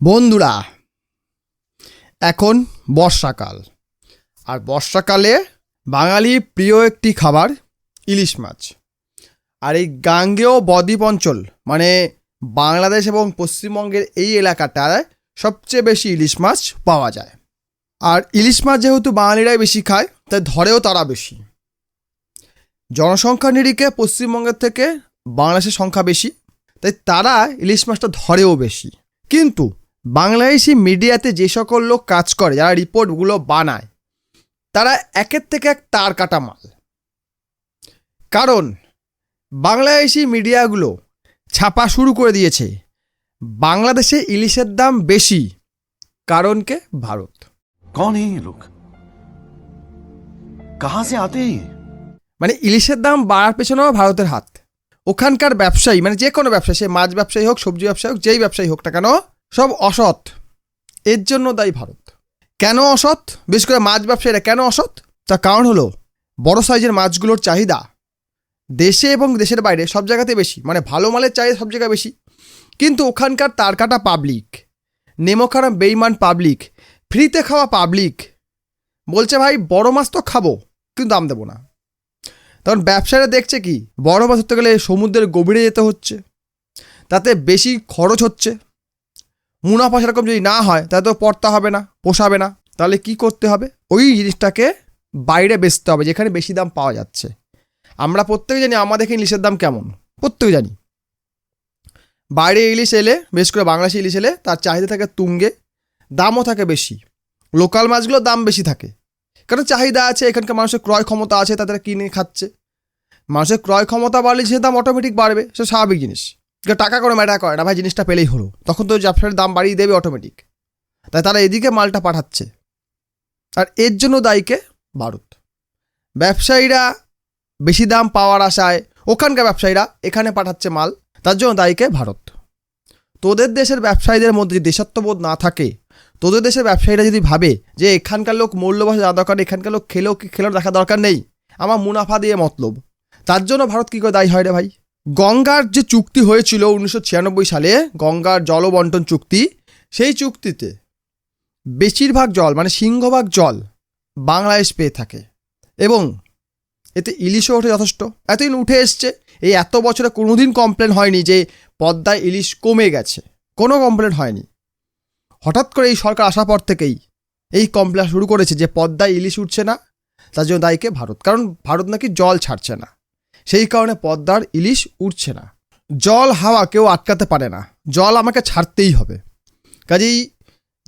বন্ধুরা, এখন বর্ষাকাল। আর বর্ষাকালে বাঙালির প্রিয় একটি খাবার ইলিশ মাছ। আর এই গাঙ্গেয় বদ্বীপ অঞ্চল মানে বাংলাদেশ এবং পশ্চিমবঙ্গের এই এলাকাটায় সবচেয়ে বেশি ইলিশ মাছ পাওয়া যায়। আর ইলিশ মাছ যেহেতু বাঙালিরাই বেশি খায়, তাই ধরেও তারা বেশি। জনসংখ্যা নিরিখে পশ্চিমবঙ্গের থেকে বাংলাদেশের সংখ্যা বেশি, তাই তারা ইলিশ মাছটা ধরেও বেশি। কিন্তু বাংলাদেশি মিডিয়াতে যে সকল লোক কাজ করে যারা রিপোর্টগুলো বানায় তারা একের থেকে এক তার কাটা মাল কারণ বাংলাদেশি মিডিয়াগুলো ছাপা শুরু করে দিয়েছে বাংলাদেশে ইলিশের দাম বেশি। কারণ কে? ভারত। লোক? মানে ইলিশের দাম বাড়ার পেছনেও ভারতের হাত। ওখানকার ব্যবসায়ী মানে যে কোনো ব্যবসায়ী সে মাছ ব্যবসায়ী হোক সবজি ব্যবসায়ী হোক যেই ব্যবসায়ী হোক না কেন সব অসৎ। এর জন্য দায়ী ভারত। কেন অসৎ? বিশেষ করে মাছ ব্যবসায়ীরা কেন অসৎ? তার কারণ হলো, বড় সাইজের মাছগুলোর চাহিদা। দেশে এবং দেশের বাইরে সব জায়গাতে বেশি মানে ভালো মালের চাহিদা সব জায়গায় বেশি। কিন্তু ওখানকার তারকাটা পাবলিক নেমোখারাম বেইমান পাবলিক ফ্রিতে খাওয়া পাবলিক বলছে, ভাই, বড় মাছ তো খাব, কিন্তু দাম দেবো না। তখন ব্যবসায়ীরা দেখছে কি, বড় মাছ ধরতে গেলে সমুদ্রের গভীরে যেতে হচ্ছে। তাতে বেশি খরচ হচ্ছে। মুনাফা সেরকম যদি না হয়, তাহলে তো পড়তে হবে না, পোষাবে না। তাহলে কি করতে হবে? ওই জিনিসটাকে বাইরে বেচতে হবে, যেখানে বেশি দাম পাওয়া যাচ্ছে। আমরা প্রত্যেকে জানি আমাদের এখানে ইলিশের দাম কেমন। প্রত্যেকে জানি। বাইরে ইলিশ এলে বেশ করে বাংলাদেশি ইলিশ এলে, তার চাহিদা থাকে তুঙ্গে, দামও থাকে বেশি। লোকাল মাছগুলোর দাম বেশি থাকে। কারণ চাহিদা আছে? এখানকার মানুষের ক্রয় ক্ষমতা আছে তাদের কিনে খাচ্ছে। মানুষের ক্রয় ক্ষমতা বাড়লে সে দাম অটোমেটিক বাড়বে, সে স্বাভাবিক জিনিস। টাকা করে ম্যাটার করে না, ভাই, জিনিসটা পেলেই হলো। তখন তো ব্যবসার দাম বাড়িয়ে দেবে অটোমেটিক তাই তারা এদিকে মালটা পাঠাচ্ছে। আর এর জন্য দায়ীকে ভারত। ব্যবসায়ীরা বেশি দাম পাওয়ার আশায় ওখানকার ব্যবসায়ীরা এখানে পাঠাচ্ছে মাল, তার জন্য দায়ীকে ভারত। তোদের দেশের ব্যবসায়ীদের মধ্যে যদি দেশাত্মবোধ না থাকে, তোদের দেশের ব্যবসায়ীরা যদি ভাবে যে এখানকার লোক মূল্যবাসে যা দরকার এখানকার লোক খেলেও কি খেলেও দেখা দরকার নেই, আমার মুনাফা দিয়ে মতলব। তার জন্য ভারত কী করে দায়ী হয় রে ভাই? গঙ্গার যে চুক্তি হয়েছিল উনিশশো ছিয়ানব্বই সালে, গঙ্গার জলবন্টন চুক্তি, সেই চুক্তিতে বেশিরভাগ জল মানে সিংহভাগ জল বাংলাদেশ পেয়ে থাকে। এবং এতে ইলিশও ওঠে যথেষ্ট। এতদিন উঠে এসছে, এই এত বছরে কোনোদিন কমপ্লেন হয়নি যে পদ্মায় ইলিশ কমে গেছে। কোনো কমপ্লেন হয়নি। হঠাৎ করে এই সরকার আসার পর থেকেই এই কমপ্লেন শুরু করেছে যে পদ্মায় ইলিশ উঠছে না, তার জন্য দায়ীকে ভারত? কারণ ভারত নাকি জল ছাড়ছে না। সেই কারণে পদ্মার ইলিশ উঠছে না। জল, হাওয়া কেউ আটকাতে পারে না। জল আমাকে ছাড়তেই হবে। কাজেই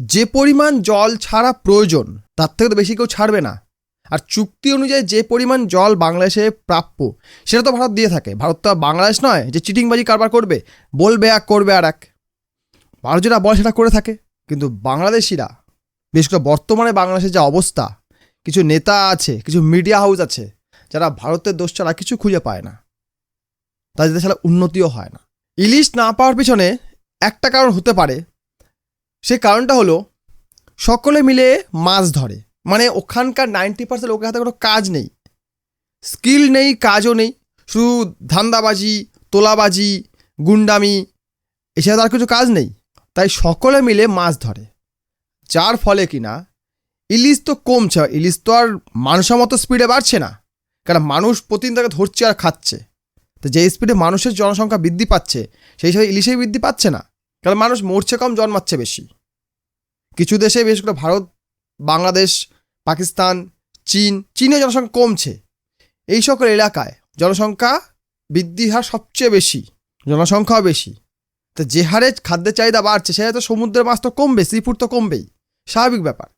যে পরিমাণ জল ছাড়া প্রয়োজন, তার থেকে তো বেশি কেউ ছাড়বে না। আর চুক্তি অনুযায়ী যে পরিমাণ জল বাংলাদেশে প্রাপ্য, সেটা তো ভারত দিয়ে থাকে। ভারত তো বাংলাদেশ নয় যে চিটিংবাজি কারবার করবে, বলবে এক, করবে আর এক। ভারত যেটা বলে সেটা করে থাকে। কিন্তু বাংলাদেশিরা, বিশেষ করে বর্তমানে বাংলাদেশের যে অবস্থা, কিছু নেতা আছে, কিছু মিডিয়া হাউস আছে যারা ভারতের দোষ ছাড়া কিছু খুঁজে পায় না, তাদের ছাড়া উন্নতিও হয় না। ইলিশ না পাওয়ার পিছনে একটা কারণ হতে পারে। সে কারণটা হলো, সকলে মিলে মাছ ধরে। মানে ওখানকার নাইনটি পার্সেন্ট লোকের হাতে কোনো কাজ নেই। স্কিল নেই, কাজও নেই। শুধু ধান্দাবাজি, তোলাবাজি, গুন্ডামি, এছাড়া তার কিছু কাজ নেই। তাই সকলে মিলে মাছ ধরে। যার ফলে কিনা ইলিশ তো কমছে। ইলিশ তো আর মানুষের মতো স্পিডে বাড়ছে না। কারণ মানুষ প্রতিদিন তাকে ধরছে আর খাচ্ছে। তো যে স্পিডে মানুষের জনসংখ্যা বৃদ্ধি পাচ্ছে, সেই হিসাবে ইলিশেই বৃদ্ধি পাচ্ছে না। কারণ মানুষ মরছে কম, জন্মাচ্ছে বেশি। কিছু দেশে, বিশেষ করে ভারত, বাংলাদেশ, পাকিস্তান, চীন চীনে জনসংখ্যা কমছে। এই সকল এলাকায় জনসংখ্যা বৃদ্ধির হার সবচেয়ে বেশি, জনসংখ্যাও বেশি। তো যে হারে খাদ্যের চাহিদা বাড়ছে, সে তো সমুদ্রের মাছ তো কমবে সি ফুড তো কমবেই। স্বাভাবিক ব্যাপার।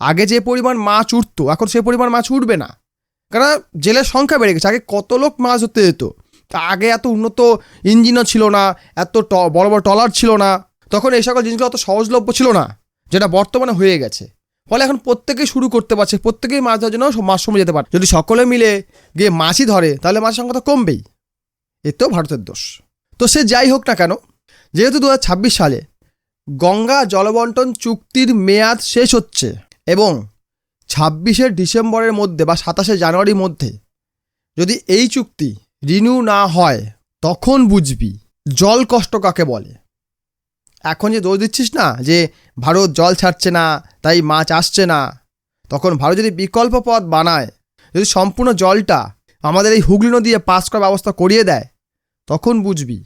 আগে যে পরিমাণ মাছ উঠতো, এখন সে পরিমাণ মাছ উঠবে না। কারণ জেলের সংখ্যা বেড়ে গেছে। আগে কত লোক মাছ ধরতে যেত? তা আগে এত উন্নত ইঞ্জিনও ছিল না, এত বড় বড় টলার ছিল না। তখন এই সকল জিনিসগুলো অত সহজলভ্য ছিল না, যেটা বর্তমানে হয়ে গেছে। ফলে এখন প্রত্যেকেই শুরু করতে পারছে, প্রত্যেকেই মাছ ধরার জন্য মাছ সময় যেতে পারে। যদি সকলে মিলে গিয়ে মাছই ধরে, তাহলে মাছের সংখ্যা তো কমবেই। এতেও ভারতের দোষ। তো সে যাই হোক না কেন, যেহেতু দু হাজার ছাব্বিশ সালে গঙ্গা জলবন্টন চুক্তির মেয়াদ শেষ হচ্ছে এবং ছাব্বিশে ডিসেম্বরের মধ্যে বা সাতাশে জানুয়ারির মধ্যে যদি এই চুক্তি রিনিউ না হয়, তখন বুঝবি জল কষ্ট কাকে বলে। এখন যে দোষ দিচ্ছিস না যে ভারত জল ছাড়ছে না, তাই মাছ আসছে না, তখন ভারত যদি বিকল্প পথ বানায়, যদি সম্পূর্ণ জলটা আমাদের এই হুগলি নদী পাস করার ব্যবস্থা করিয়ে দেয়, তখন বুঝবি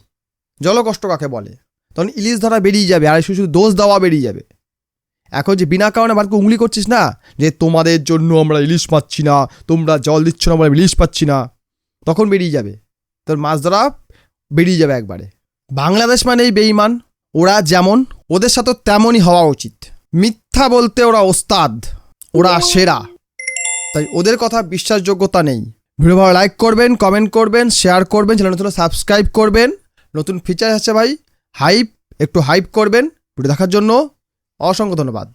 জলকষ্ট কাকে বলে। তখন ইলিশ ধরা বেরিয়ে যাবে, আর শুধু দোষ দেওয়া বেরিয়ে যাবে। এখন যে বিনা কারণে ভারতকে উঙ্গলি করছিস না? যে তোমাদের জন্য আমরা ইলিশ পাচ্ছি না, তোমরা জল দিচ্ছ না আমরা ইলিশ পাচ্ছি না। তখন বেরিয়ে যাবে। তোর মাছ ধরা বেরিয়ে যাবে একবারে। বাংলাদেশ মানেই বেইমান ওরা যেমন, ওদের সাথে তেমনই হওয়া উচিত। মিথ্যা বলতে ওরা ওস্তাদ, ওরা সেরা। তাই ওদের কথা বিশ্বাসযোগ্যতা নেই। ভিডিও ভালো লাইক করবেন কমেন্ট করবেন শেয়ার করবেন চ্যানেল নতুন সাবস্ক্রাইব করবেন। নতুন ফিচার আছে ভাই হাইপ একটু হাইপ করবেন। ভিডিও দেখার জন্য অসংখ্য ধন্যবাদ।